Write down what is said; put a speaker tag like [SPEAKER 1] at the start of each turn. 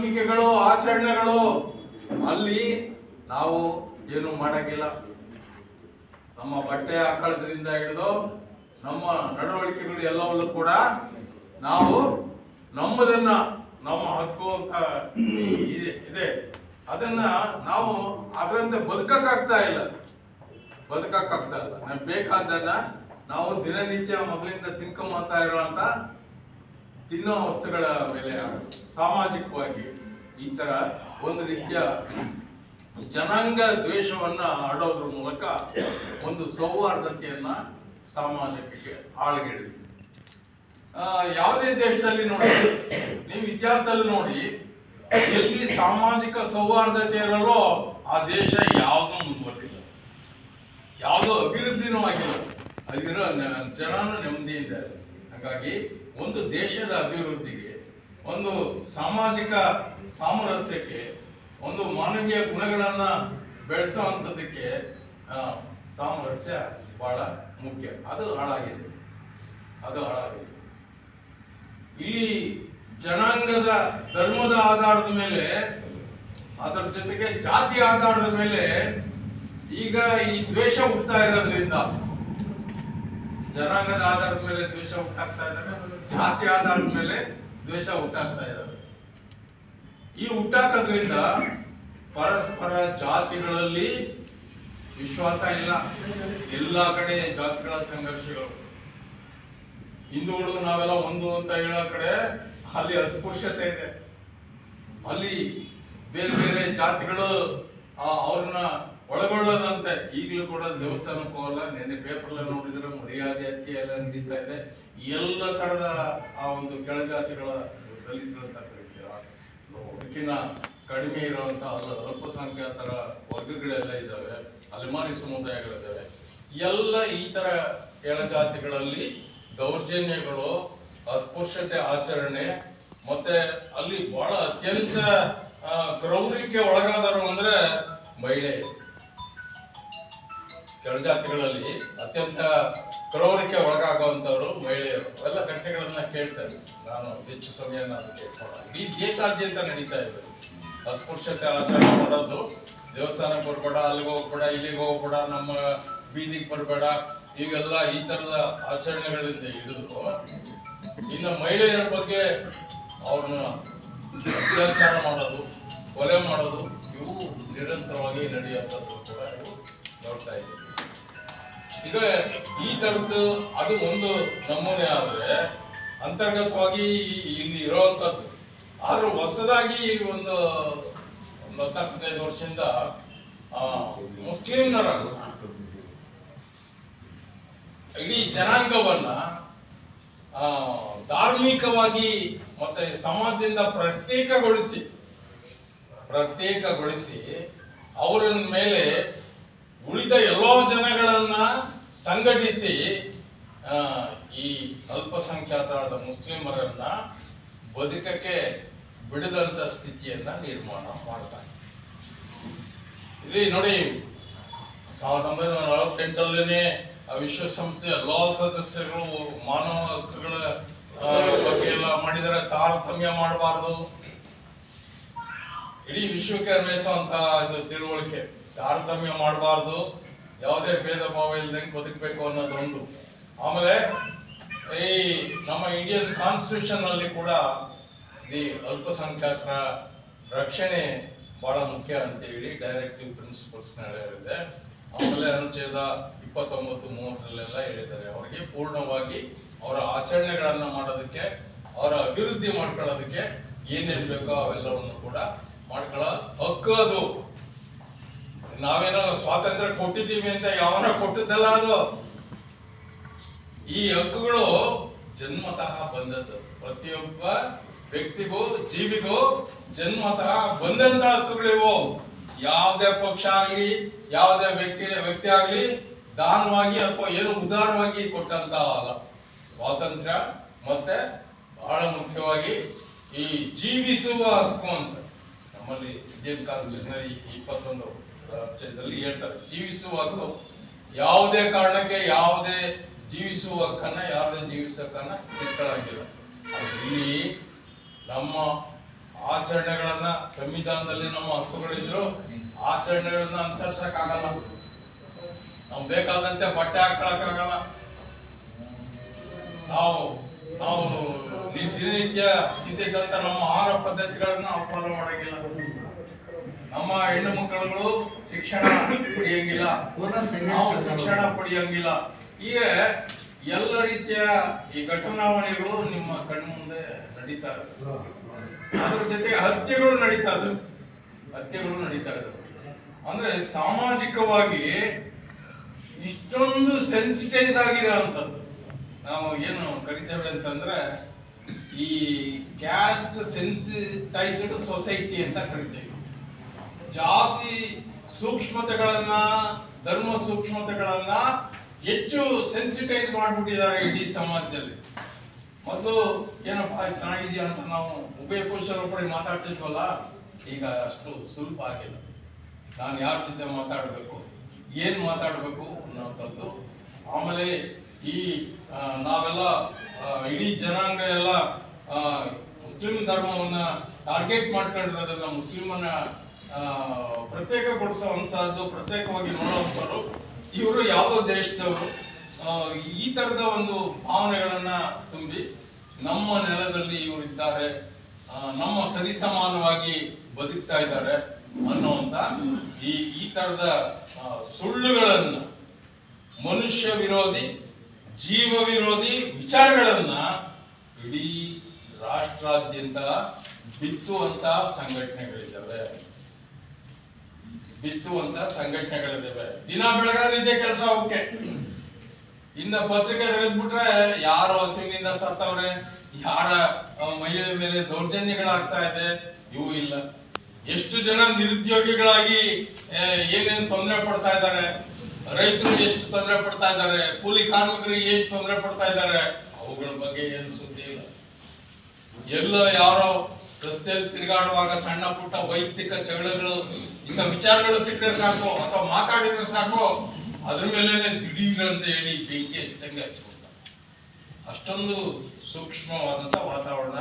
[SPEAKER 1] ನಂಬಿಕೆಗಳು ಆಚರಣೆಗಳು, ಅಲ್ಲಿ ನಾವು ಏನು ಮಾಡಂಗಿಲ್ಲ. ನಮ್ಮ ಬಟ್ಟೆ ಹಾಕೊಳ್ಳೋದ್ರಿಂದ ಹಿಡಿದು ನಮ್ಮ ನಡವಳಿಕೆಗಳು ಎಲ್ಲವಲ್ಲೂ ಕೂಡ ನಾವು ನಮ್ಮದನ್ನ, ನಮ್ಮ ಹಕ್ಕು ಅಂತ ಇದೆ. ಅದನ್ನ ನಾವು ಅದರಂತೆ ಬದುಕಕ್ಕಾಗ್ತಾ ಇಲ್ಲ. ಬದುಕಕ್ಕಾಗ್ತಾ ಇಲ್ಲ. ನಮ್ಗೆ ಬೇಕಾದ್ದನ್ನ ನಾವು ದಿನನಿತ್ಯ ಮೊದಲಿಂದ ತಿನ್ಕೊಂಬತ್ತಾ ಇರುವಂತ ತಿನ್ನೋ ವಸ್ತುಗಳ ಮೇಲೆ ಸಾಮಾಜಿಕವಾಗಿ ಈ ಥರ ಒಂದು ರೀತಿಯ ಜನಾಂಗ ದ್ವೇಷವನ್ನು ಆಡೋದ್ರ ಮೂಲಕ ಒಂದು ಸೌಹಾರ್ದತೆಯನ್ನು ಸಮಾಜಕ್ಕೆ ಆಳಗೆಡಿದೆ. ಯಾವುದೇ ದೇಶದಲ್ಲಿ ನೋಡಿ, ನೀವು ಇತಿಹಾಸದಲ್ಲಿ ನೋಡಿ, ಎಲ್ಲಿ ಸಾಮಾಜಿಕ ಸೌಹಾರ್ದತೆ ಇರಲೋ ಆ ದೇಶ ಯಾವುದೂ ಮುಂದುವರಿಲ್ಲ ಯಾವುದೋ ಅಭಿವೃದ್ಧಿನೂ ಆಗಿಲ್ಲ. ಅಲ್ಲಿರೋ ಜನನೂ ಜನನು ನೆಮ್ಮದಿಯಿಂದ. ಹಾಗಾಗಿ ಒಂದು ದೇಶದ ಅಭಿವೃದ್ಧಿಗೆ, ಒಂದು ಸಾಮಾಜಿಕ ಸಾಮರಸ್ಯಕ್ಕೆ, ಒಂದು ಮಾನವೀಯ ಗುಣಗಳನ್ನು ಬೆಳೆಸುವಂಥದ್ದಕ್ಕೆ ಸಾಮರಸ್ಯ ಬಹಳ ಮುಖ್ಯ. ಅದು ಹಾಳಾಗಿದೆ. ಅದು ಹಾಳಾಗಿದೆ. ಈ ಜನಾಂಗದ ಧರ್ಮದ ಆಧಾರದ ಮೇಲೆ, ಅದರ ಜೊತೆಗೆ ಜಾತಿ ಆಧಾರದ ಮೇಲೆ ಈಗ ಈ ದ್ವೇಷ ಹುಟ್ಟುತ್ತಾ ಇರೋದ್ರಿಂದ, ಜನಾಂಗದ ಆಧಾರದ ಮೇಲೆ ದ್ವೇಷ ಹುಟ್ಟಾಗ್ತಾ ಇದ್ದಾರೆ ಜಾತಿ ಆಧಾರದ ಮೇಲೆ ದ್ವೇಷ ಹುಟ್ಟಾಗ್ತಾ ಇದ್ದಾರೆ ಈ ಹುಟ್ಟಾಕೋದ್ರಿಂದ ಪರಸ್ಪರ ಜಾತಿಗಳಲ್ಲಿ ವಿಶ್ವಾಸ ಇಲ್ಲ. ಎಲ್ಲ ಕಡೆ ಜಾತಿಗಳ ಸಂಘರ್ಷಗಳು. ಹಿಂದೂಗಳು ನಾವೆಲ್ಲ ಒಂದು ಅಂತ ಹೇಳೋ ಕಡೆ ಅಲ್ಲಿ ಅಸ್ಪೃಶ್ಯತೆ ಇದೆ. ಅಲ್ಲಿ ಬೇರೆ ಬೇರೆ ಜಾತಿಗಳು ಅವ್ರನ್ನ ಒಳಗೊಳ್ಳೋದಂತೆ. ಈಗಲೂ ಕೂಡ ದೇವಸ್ಥಾನಕ್ಕೆ ಹೋಗಲ್ಲ ನೆನ್ನೆ ಪೇಪರ್ ನೋಡಿದ್ರೆ ಮರ್ಯಾದೆ ಹತ್ತಿ ಎಲ್ಲ ನಡೀತಾ ಇದೆ. ಎಲ್ಲ ತರದ ಆ ಒಂದು ಕೆಳಜಾತಿಗಳ ದಲಿತರಂತ ಕರಿತೀರ ಅದಕ್ಕಿಂತ ಕಡಿಮೆ ಇರುವಂತ ಅಲ್ಲ, ಅಲ್ಪಸಂಖ್ಯಾತರ ವರ್ಗಗಳೆಲ್ಲ ಇದ್ದಾವೆ, ಅಲೆಮಾರಿ ಸಮುದಾಯಗಳಿದ್ದಾವೆ. ಎಲ್ಲ ಈ ತರ ಕೆಳಜಾತಿಗಳಲ್ಲಿ ದೌರ್ಜನ್ಯಗಳು, ಅಸ್ಪೃಶ್ಯತೆ ಆಚರಣೆ, ಮತ್ತೆ ಅಲ್ಲಿ ಬಹಳ ಅತ್ಯಂತ ಕ್ರೌರ್ಯಕ್ಕೆ ಒಳಗಾದರು ಅಂದ್ರೆ ಮಹಿಳೆ. ಕೆಳಜಾತಿಗಳಲ್ಲಿ ಅತ್ಯಂತ ಕ್ರೌರ್ಯಕ್ಕೆ ಒಳಗಾಗುವಂಥವರು ಮಹಿಳೆಯರು. ಎಲ್ಲ ಘಟನೆಗಳನ್ನ ಕೇಳ್ತಾರೆ. ನಾನು ಹೆಚ್ಚು ಸಮಯ ನಾನು. ಇಡೀ ದೇಶಾದ್ಯಂತ ನಡೀತಾ ಇದೆ. ಅಸ್ಪೃಶ್ಯತೆ ಆಚರಣೆ ಮಾಡೋದು. ದೇವಸ್ಥಾನಕ್ಕೆ ಬರಬೇಡ ಅಲ್ಲಿಗೆ ಹೋಗ್ಬೇಡ, ಇಲ್ಲಿಗೆ ಹೋಗ್ಬೇಡ, ನಮ್ಮ ಬೀದಿಗೆ ಬರಬೇಡ. ಈಗೆಲ್ಲ ಈ ತರದ ಆಚರಣೆಗಳಿಂದ ಹಿಡಿದು ಇನ್ನು ಮಹಿಳೆಯರ ಬಗ್ಗೆ ಅವ್ರನ್ನ ಅತ್ಯಾಚಾರ ಮಾಡೋದು, ಕೊಲೆ ಮಾಡೋದು, ಇವು ನಿರಂತರವಾಗಿ ನಡೆಯುವಂಥದ್ದು ಕೂಡ ನೋಡ್ತಾ ಇದ್ದೀವಿ ಈಗ ಈ ತರದ್ದು ಅದು ಒಂದು ನಮೂನೆ ಆದ್ರೆ ಅಂತರ್ಗತವಾಗಿ ಇಲ್ಲಿ ಇರುವಂತದ್ದು. ಆದ್ರೆ ಹೊಸದಾಗಿ ಒಂದು ಒಂದು ಹದಿನಾಲ್ಕೈದು ವರ್ಷದಿಂದ ಆ, ಮುಸ್ಲಿಂನರ ಇಡೀ ಜನಾಂಗವನ್ನ ಧಾರ್ಮಿಕವಾಗಿ ಮತ್ತೆ ಸಮಾಜದಿಂದ ಪ್ರತ್ಯೇಕಗೊಳಿಸಿ ಪ್ರತ್ಯೇಕಗೊಳಿಸಿ ಅವರ ಮೇಲೆ ಉಳಿದ ಎಲ್ಲೋ ಜನಗಳನ್ನ ಸಂಘಟಿಸಿ ಈ ಅಲ್ಪಸಂಖ್ಯಾತರಾದ ಮುಸ್ಲಿಮರನ್ನ ಬದುಕಕ್ಕೆ ಬಿಡದಂತ ಸ್ಥಿತಿಯನ್ನ ನಿರ್ಮಾಣ ಮಾಡ್ತಾರೆ ಇಲ್ಲಿ ನೋಡಿ, ಸಾವಿರದ ಒಂಬೈನೂರ ನಲವತ್ತೆಂಟರಲ್ಲೇ ವಿಶ್ವಸಂಸ್ಥೆಯ ಎಲ್ಲಾ ಸದಸ್ಯರು ಮಾನವ ಹಕ್ಕುಗಳ ಬಗ್ಗೆ ಎಲ್ಲ ಮಾಡಿದರೆ ತಾರತಮ್ಯ ಮಾಡಬಾರ್ದು. ಇಡೀ ವಿಶ್ವಕ್ಕೆ ಅನ್ವಯಿಸುವಂತಹ ಇದು ತಿಳುವಳಿಕೆ ತಾರತಮ್ಯ ಮಾಡಬಾರ್ದು. ಯಾವುದೇ ಭೇದ ಭಾವ ಇಲ್ಲದಂಗೆ ಬದುಕಬೇಕು ಅನ್ನೋದೊಂದು. ಆಮೇಲೆ ಈ ನಮ್ಮ ಇಂಡಿಯನ್ ಕಾನ್ಸ್ಟಿಟ್ಯೂಷನ್ ಅಲ್ಲಿ ಕೂಡ ದಿ ಅಲ್ಪಸಂಖ್ಯಾತರ ರಕ್ಷಣೆ ಬಹಳ ಮುಖ್ಯ ಅಂತ ಹೇಳಿ ಡೈರೆಕ್ಟಿವ್ ಪ್ರಿನ್ಸಿಪಲ್ಸ್ ಹೇಳಿದೆ. ಆಮೇಲೆ ಅನುಚ್ಛೇದ ಇಪ್ಪತ್ತೊಂಬತ್ತು ಮೂವತ್ತರಲ್ಲೆಲ್ಲ ಹೇಳಿದ್ದಾರೆ. ಅವರಿಗೆ ಪೂರ್ಣವಾಗಿ ಅವರ ಆಚರಣೆಗಳನ್ನು ಮಾಡೋದಕ್ಕೆ, ಅವರ ಅಭಿವೃದ್ಧಿ ಮಾಡ್ಕೊಳ್ಳೋದಕ್ಕೆ ಏನೇನು ಬೇಕೋ ಅವೆಲ್ಲವನ್ನು ಕೂಡ ಮಾಡ್ಕೊಳ್ಳೋ ಹಕ್ಕು ಅದು. ನಾವೇನೋ ಸ್ವಾತಂತ್ರ್ಯ ಕೊಟ್ಟಿದ್ದೀವಿ ಅಂತ ಯಾವನ ಕೊಟ್ಟಿದ್ದಲ್ಲ ಅದು. ಈ ಹಕ್ಕುಗಳು ಜನ್ಮತಃ ಬಂದದ್ದು. ಪ್ರತಿಯೊಬ್ಬ ವ್ಯಕ್ತಿಗೂ, ಜೀವಿಗೂ ಜನ್ಮತಃ ಬಂದಂತ ಹಕ್ಕುಗಳಿವು ಯಾವುದೇ ಪಕ್ಷ ಆಗಲಿ, ಯಾವುದೇ ವ್ಯಕ್ತಿ ವ್ಯಕ್ತಿ ಆಗ್ಲಿ ದಾನವಾಗಿ ಅಥವಾ ಏನು ಉದಾರವಾಗಿ ಕೊಟ್ಟಂತ ಅಲ್ಲ ಸ್ವಾತಂತ್ರ್ಯ ಮತ್ತೆ ಬಹಳ ಮುಖ್ಯವಾಗಿ ಈ ಜೀವಿಸುವ ಹಕ್ಕು ಅಂತ. ನಮ್ಮಲ್ಲಿ ಇಂಡಿಯನ್ ಕಾನ್ಸ್ಟಿಟ್ಯೂಷನ್ ಇಪ್ಪತ್ತೊಂದು. ರಾಜ್ಯದಲ್ಲಿ ಹೇಳ್ತಾರೆ. ಜೀವಿಸುವಾಗ ಯಾವುದೇ ಕಾರಣಕ್ಕೆ ಯಾವುದೇ ಜೀವಿಸುವ ಹಕ್ಕನ್ನ ಯಾವುದೇ ಜೀವಿಸುವ ಹಕ್ಕನ್ನ ಕಿತ್ಕೊಳ್ಳಂಗಿಲ್ಲ ಇಲ್ಲಿ ನಮ್ಮ ಆಚರಣೆಗಳನ್ನ, ಸಂವಿಧಾನದಲ್ಲಿ ನಮ್ಮ ಹಕ್ಕುಗಳಿದ್ರು, ಆಚರಣೆಗಳನ್ನ ಅನುಸರಿಸಕ್ಕಾಗಲ್ಲ. ನಾವು ಬೇಕಾದಂತೆ ಬಟ್ಟೆ ಹಾಕೊಳಕ್ಕಾಗಲ್ಲ ನಾವು ನಾವು ದಿನನಿತ್ಯ ತಿಂತಕ್ಕಂಥ ನಮ್ಮ ಆಹಾರ ಪದ್ಧತಿಗಳನ್ನ ಮಾಡೋಂಗಿಲ್ಲ ಮಾಡಂಗಿಲ್ಲ. ನಮ್ಮ ಹೆಣ್ಣು ಮಕ್ಕಳುಗಳು ಶಿಕ್ಷಣ ಪಡೆಯಂಗಿಲ್ಲ. ನಾವು ಶಿಕ್ಷಣ ಪಡೆಯಂಗಿಲ್ಲ. ಹೀಗೆ ಎಲ್ಲ ರೀತಿಯ ಈ ಘಟನಾವಣೆಗಳು ನಿಮ್ಮ ಕಣ್ಮುಂದೆ ನಡೀತಾ ಇವೆ ಅದ್ರ ಜೊತೆಗೆ ಹತ್ಯೆಗಳು ನಡೀತಾ ಇದ್ದವು ಹತ್ಯೆಗಳು ನಡೀತಾ ಇದ್ದವು ಅಂದ್ರೆ ಸಾಮಾಜಿಕವಾಗಿ ಇಷ್ಟೊಂದು ಸೆನ್ಸಿಟೈಸ್ ಆಗಿರೋಂಥದ್ದು. ನಾವು ಏನು ಕರಿತೇವೆ ಅಂತಂದ್ರೆ ಈ ಕ್ಯಾಸ್ಟ್ ಸೆನ್ಸಿಟೈಸ್ಡ್ ಸೊಸೈಟಿ ಅಂತ ಕರಿತೇವೆ. ಜಾತಿ ಸೂಕ್ಷ್ಮತೆಗಳನ್ನ, ಧರ್ಮ ಸೂಕ್ಷ್ಮತೆಗಳನ್ನ ಹೆಚ್ಚು ಸೆನ್ಸಿಟೈಸ್ ಮಾಡ್ಬಿಟ್ಟಿದ್ದಾರೆ ಇಡೀ ಸಮಾಜದಲ್ಲಿ. ಮೊದಲು ಏನಪ್ಪಾ ಚೆನ್ನಾಗಿದೆಯಾ ಅಂತ ನಾವು ಉಭಯ ಕುಶಲೊಬ್ಬರಿಗೆ ಮಾತಾಡ್ತಿದ್ವಲ್ಲ, ಈಗ ಅಷ್ಟು ಸುಲಭ ಆಗಿಲ್ಲ. ನಾನು ಯಾರ ಜೊತೆ ಮಾತಾಡಬೇಕು, ಏನು ಮಾತಾಡಬೇಕು ಅನ್ನೋಂಥದ್ದು ಆಮೇಲೆ ಈ ನಾವೆಲ್ಲ ಇಡೀ ಜನಾಂಗ ಎಲ್ಲ ಮುಸ್ಲಿಂ ಧರ್ಮವನ್ನು ಟಾರ್ಗೆಟ್ ಮಾಡ್ಕೊಂಡಿರೋದನ್ನ ಮುಸ್ಲಿಮನ್ನ ಪ್ರತ್ಯೇಕಗೊಳಿಸುವಂತಹದ್ದು ಪ್ರತ್ಯೇಕವಾಗಿ ನೋಡುವಂಥವ್ರು. ಇವರು ಯಾವುದೋ ದೇಶದವರು. ಈ ತರದ ಒಂದು ಭಾವನೆಗಳನ್ನ ತುಂಬಿ ನಮ್ಮ ನೆಲದಲ್ಲಿ ಇವರು ಇದ್ದಾರೆ. ಆ, ನಮ್ಮ ಸರಿಸಮಾನವಾಗಿ ಬದುಕ್ತಾ ಇದ್ದಾರೆ ಅನ್ನುವಂತ ಈ ಈ ತರದ ಸುಳ್ಳುಗಳನ್ನು ಮನುಷ್ಯ ವಿರೋಧಿ ಜೀವ ವಿರೋಧಿ ವಿಚಾರಗಳನ್ನು ಇಡೀ ರಾಷ್ಟ್ರಾದ್ಯಂತ ಬಿತ್ತುವಂತ ಸಂಘಟನೆಗಳಿದ್ದಾವೆ. ಬಿತ್ತುವಂತ ಸಂಘಟನೆಗಳಿದ್ದಾವೆ ದಿನ ಬೆಳಗಾದ್ರೆ ಇದೇ ಕೆಲಸ ಅವಕ್ಕೆ ಇನ್ನ ಪತ್ರಿಕೆ ತೆಗೆದ್ಬಿಟ್ರೆ ಯಾರು ಹಸುವಿನಿಂದ ಸತ್ತವ್ರೆ? ಯಾರ ಮಹಿಳೆ ಮೇಲೆ ದೌರ್ಜನ್ಯಗಳಾಗ್ತಾ ಇದೆ? ಇವು ಇಲ್ಲ. ಎಷ್ಟು ಜನ ನಿರುದ್ಯೋಗಿಗಳಾಗಿ ಏನೇನ್ ತೊಂದರೆ ಪಡ್ತಾ ಇದ್ದಾರೆ? ರೈತರು ಎಷ್ಟು ತೊಂದರೆ ಪಡ್ತಾ ಇದ್ದಾರೆ? ಕೂಲಿ ಕಾರ್ಮಿಕರಿಗೆ ಏನ್ ತೊಂದರೆ ಪಡ್ತಾ ಇದ್ದಾರೆ? ಅವುಗಳ ಬಗ್ಗೆ ಏನು ಸುದ್ದಿ ಇಲ್ಲ. ಎಲ್ಲ ಯಾರೋ ರಸ್ತೆಯಲ್ಲಿ ತಿರುಗಾಡುವಾಗ ಸಣ್ಣ ಪುಟ್ಟ ವೈಯಕ್ತಿಕ ಜಗಳಗಳು, ಇಂಥ ವಿಚಾರಗಳು ಸಿಕ್ಕರೆ ಸಾಕು, ಅಥವಾ ಮಾತಾಡಿದ್ರೆ ಸಾಕು, ಅದ್ರ ಮೇಲೇನೆ ಅಂತ ಹೇಳಿ ಬೆಂಕಿ ಹೆಚ್ಚಂಗೆ ಹಚ್ಕೊಳ್ತಾರೆ ಅಷ್ಟೊಂದು ಸೂಕ್ಷ್ಮವಾದಂತ ವಾತಾವರಣ